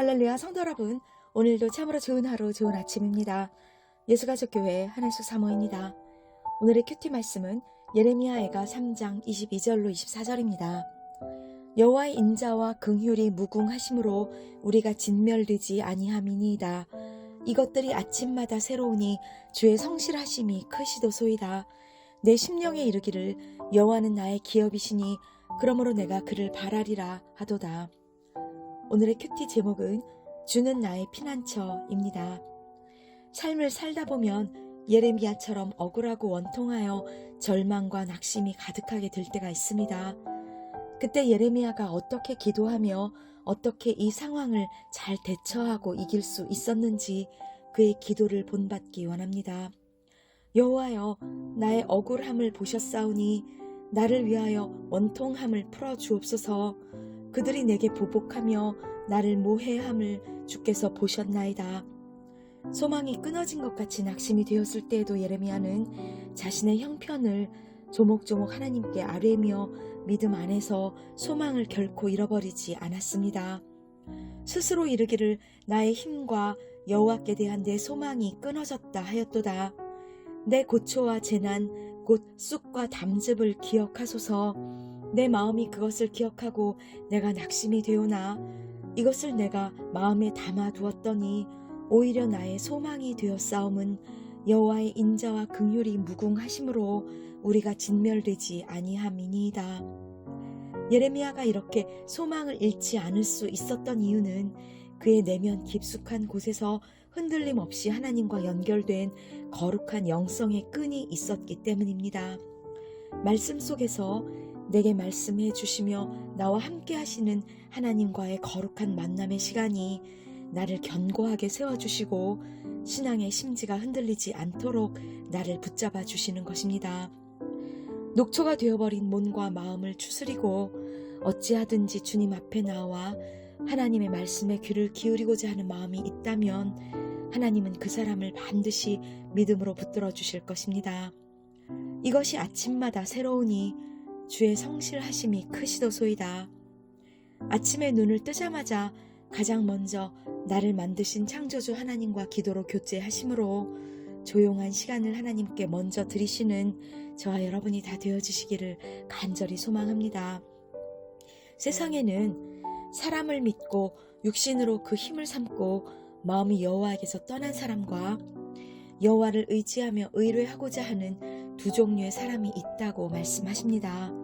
할렐루야 성도 여러분 오늘도 참으로 좋은 하루 좋은 아침입니다. 예수가족교회 하나씩 사모입니다. 오늘의 큐티 말씀은 예레미야 애가 3장 22절로 24절입니다. 여호와의 인자와 긍휼이 무궁하심으로 우리가 진멸되지 아니함이니이다. 이것들이 아침마다 새로우니 주의 성실하심이 크시도소이다. 내 심령에 이르기를 여호와는 나의 기업이시니 그러므로 내가 그를 바라리라 하도다. 오늘의 큐티 제목은 주는 나의 피난처입니다. 삶을 살다 보면 예레미야처럼 억울하고 원통하여 절망과 낙심이 가득하게 될 때가 있습니다. 그때 예레미야가 어떻게 기도하며 어떻게 이 상황을 잘 대처하고 이길 수 있었는지 그의 기도를 본받기 원합니다. 여호와여 나의 억울함을 보셨사오니 나를 위하여 원통함을 풀어 주옵소서 그들이 내게 보복하며 나를 모해함을 주께서 보셨나이다. 소망이 끊어진 것 같이 낙심이 되었을 때에도 예레미야는 자신의 형편을 조목조목 하나님께 아뢰며 믿음 안에서 소망을 결코 잃어버리지 않았습니다. 스스로 이르기를 나의 힘과 여호와께 대한 내 소망이 끊어졌다 하였도다. 내 고초와 재난 곧 쑥과 담즙을 기억하소서. 내 마음이 그것을 기억하고 내가 낙심이 되오나 이것을 내가 마음에 담아 두었더니 오히려 나의 소망이 되었사옴은 여호와의 인자와 긍휼이 무궁하심으로 우리가 진멸되지 아니함이니이다. 예레미야가 이렇게 소망을 잃지 않을 수 있었던 이유는 그의 내면 깊숙한 곳에서 흔들림 없이 하나님과 연결된 거룩한 영성의 끈이 있었기 때문입니다. 말씀 속에서 내게 말씀해 주시며 나와 함께 하시는 하나님과의 거룩한 만남의 시간이 나를 견고하게 세워주시고 신앙의 심지가 흔들리지 않도록 나를 붙잡아 주시는 것입니다. 녹초가 되어버린 몸과 마음을 추스리고 어찌하든지 주님 앞에 나와 하나님의 말씀에 귀를 기울이고자 하는 마음이 있다면 하나님은 그 사람을 반드시 믿음으로 붙들어 주실 것입니다. 이것이 아침마다 새로우니 주의 성실하심이 크시도소이다. 아침에 눈을 뜨자마자 가장 먼저 나를 만드신 창조주 하나님과 기도로 교제하심으로 조용한 시간을 하나님께 먼저 드리시는 저와 여러분이 다 되어주시기를 간절히 소망합니다. 세상에는 사람을 믿고 육신으로 그 힘을 삼고 마음이 여호와에게서 떠난 사람과 여호와를 의지하며 의뢰하고자 하는 두 종류의 사람이 있다고 말씀하십니다.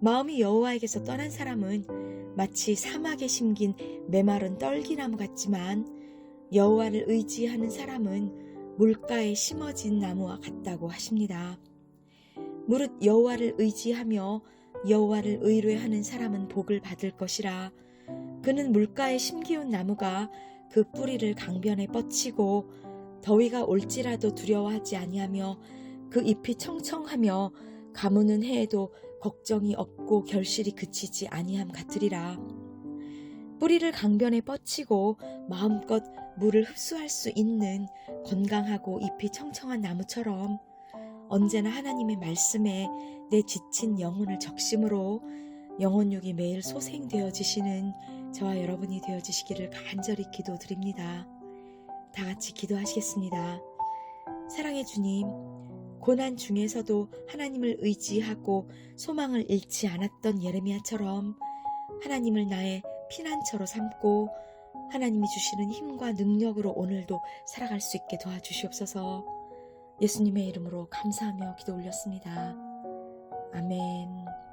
마음이 여호와에게서 떠난 사람은 마치 사막에 심긴 메마른 떨기나무 같지만 여호와를 의지하는 사람은 물가에 심어진 나무와 같다고 하십니다. 무릇 여호와를 의지하며 여호와를 의뢰하는 사람은 복을 받을 것이라 그는 물가에 심기운 나무가 그 뿌리를 강변에 뻗치고 더위가 올지라도 두려워하지 아니하며 그 잎이 청청하며 가무는 해에도 걱정이 없고 결실이 그치지 아니함 같으리라. 뿌리를 강변에 뻗치고 마음껏 물을 흡수할 수 있는 건강하고 잎이 청청한 나무처럼 언제나 하나님의 말씀에 내 지친 영혼을 적심으로 영혼육이 매일 소생되어지시는 저와 여러분이 되어지시기를 간절히 기도드립니다. 다 같이 기도하시겠습니다. 사랑의 주님, 고난 중에서도 하나님을 의지하고 소망을 잃지 않았던 예레미야처럼 하나님을 나의 피난처로 삼고 하나님이 주시는 힘과 능력으로 오늘도 살아갈 수 있게 도와주시옵소서 예수님의 이름으로 감사하며 기도 올렸습니다. 아멘.